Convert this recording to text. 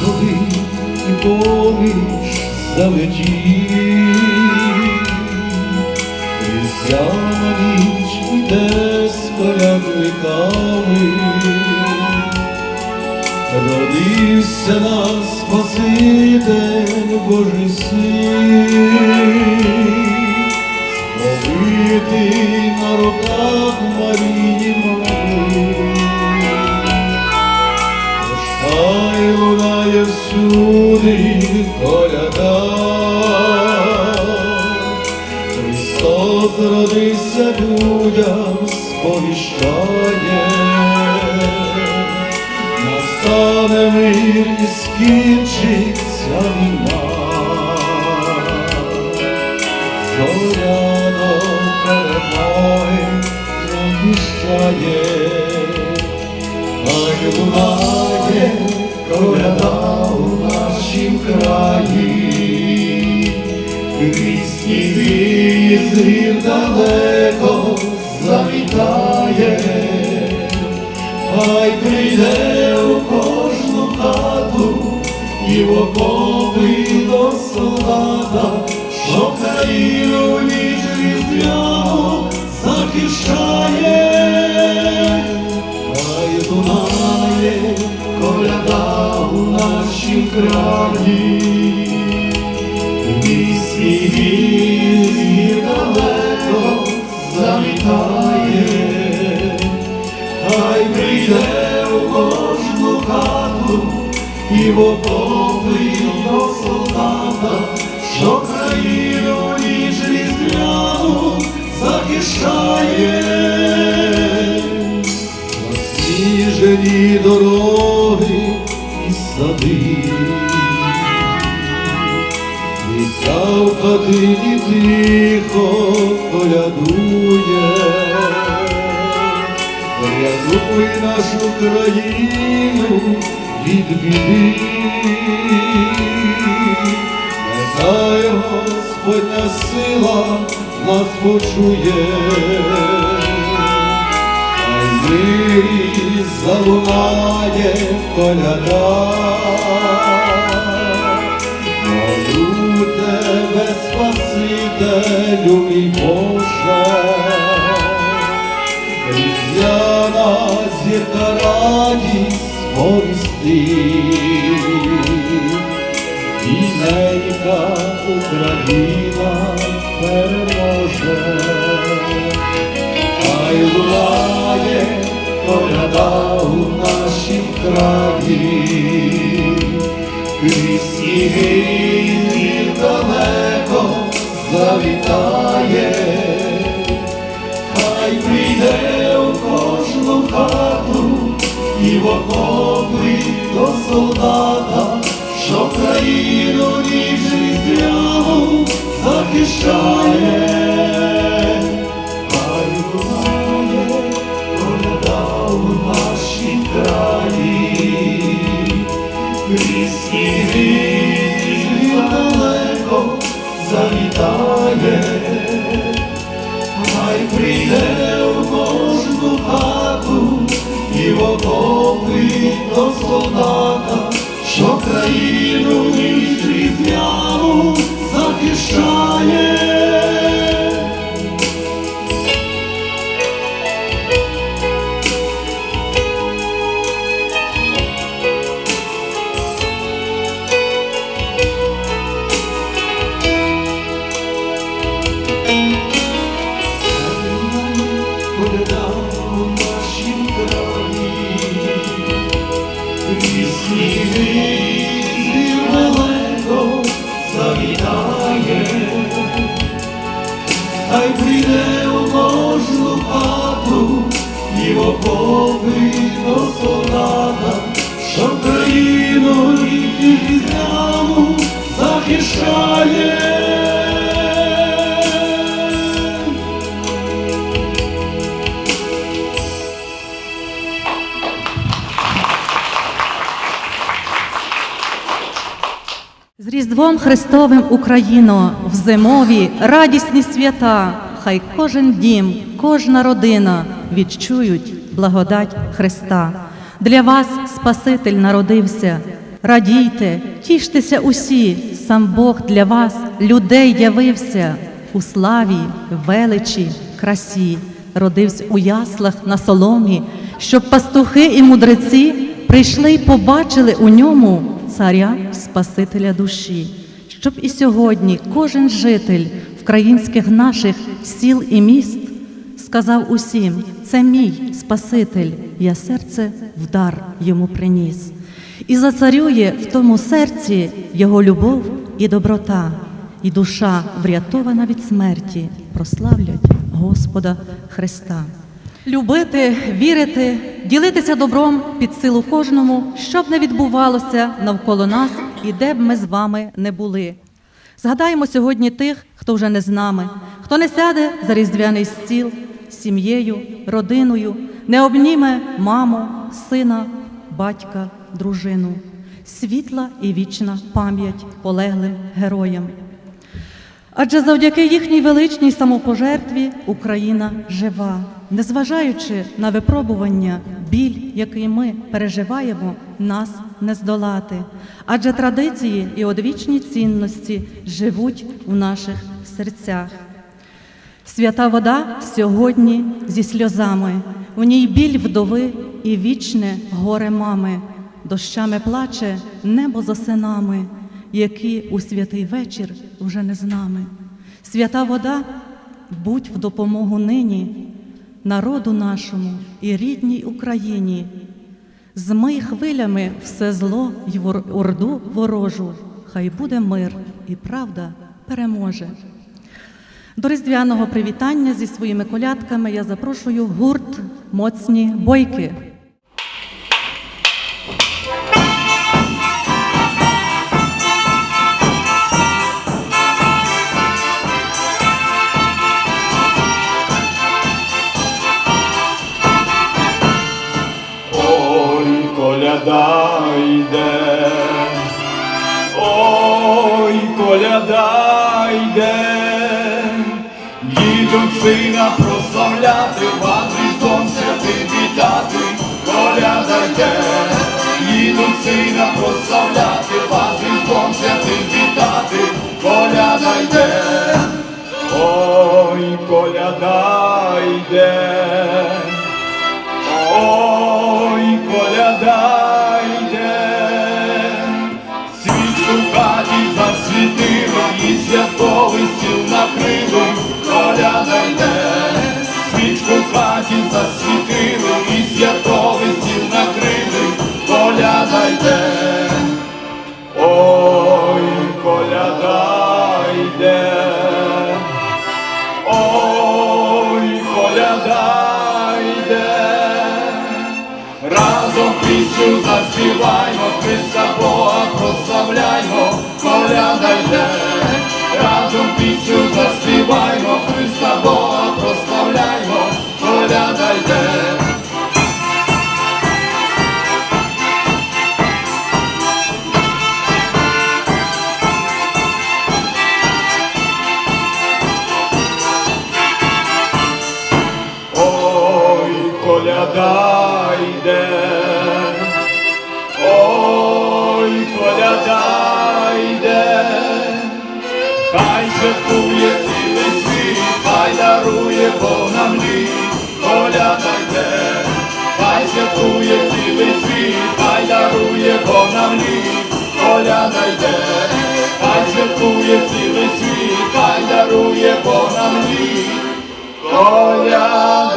туди і поміж залетів. Різдвяна ніч іде з колядниками, Родився нас Спаситель Божий син, Сповитий на руках Марії всюди коляда, Христос родився людям, сповіщає, настане мир і скінчиться війна. Зоряно перемоги обіщає, Ай лунає коляда нашім краї, Крізь ніби з далеко завітає, Хай прийде у кожну хату і в окопи до солдата, що країну ніч різдвяну захищає. Нашім міський гір далеко замітає, хай прийде у кожну хату і в окопи В хатині тихо колядує, Рятуй нашу країну від біди, нехай Господня сила нас почує. Хай мирі залунає коляда, тебе, Спасителю мій Боже, Різдвяна зірка радість сповісти, і ненька Україна переможе. Хай лунає коляда у нашім краї, крізь сніги далеко завітає, хай прийде у кожну хату і в окопи до солдата, що країну ніж різдвяну захищає. Хай завітає, хай прийде у кожну хату і в окопи до солдата, що країну ніж різдвяну захищає. Хай прийде у кожну хату і в окопи до солдата, що країну і різдвяну захищає. Різдвом Христовим Україно в зимові радісні свята, хай кожен дім, кожна родина відчують благодать Христа. Для вас Спаситель народився, Радійте, тіштеся усі, сам Бог для вас, людей явився. У славі, величі, красі, родився у яслах на соломі, щоб пастухи і мудреці прийшли й побачили у ньому царя Спасителя душі, щоб і сьогодні кожен житель українських наших сіл і міст сказав усім: це мій Спаситель, я серце в дар йому приніс. І зацарює в тому серці його любов і доброта, і душа, врятована від смерті, прославлять Господа Христа. Любити, вірити, ділитися добром під силу кожному, щоб не відбувалося навколо нас і де б ми з вами не були. Згадаємо сьогодні тих, хто вже не з нами, хто не сяде за різдвяний стіл з сім'єю, родиною, не обніме маму, сина, батька, дружину. Світла і вічна пам'ять полеглим героям. Адже завдяки їхній величній самопожертві Україна жива, незважаючи на випробування, біль, який ми переживаємо, нас не здолати. Адже традиції і одвічні цінності живуть у наших серцях. Свята вода сьогодні зі сльозами, у ній біль вдови і вічне горе мами, дощами плаче небо за синами, які у святий вечір вже не з нами. Свята вода, будь в допомогу нині, народу нашому і рідній Україні. Змий хвилями все зло й орду ворожу, хай буде мир і правда переможе. До різдвяного привітання зі своїми колядками я запрошую гурт Моцні бойки. Коляда йде, їдуть сина прославляти, вас Різдвом святим вітати, коляда йде, їдуть сина прославляти, вас Різдвом святим вітати, коляда йде, ой, коляда святковий стіл накрили, коляда йде, свічку в хаті засвітили, і святковий стіл накрили, коляда йде, ой, коляда йде. Ой, коляда йде, разом пісню заспіваймо, Христа Бога прославляймо, коляда йде, разом заспіваймо, Христа Бога прославляймо, коляда йде. Ой, коляда йде, ой, коляда йде, хай святкує святкує цілий світ, хай дарує Бог нам літ, коляда йде, хай святкує цілий світ, хай дарує Бог нам літ. Коляда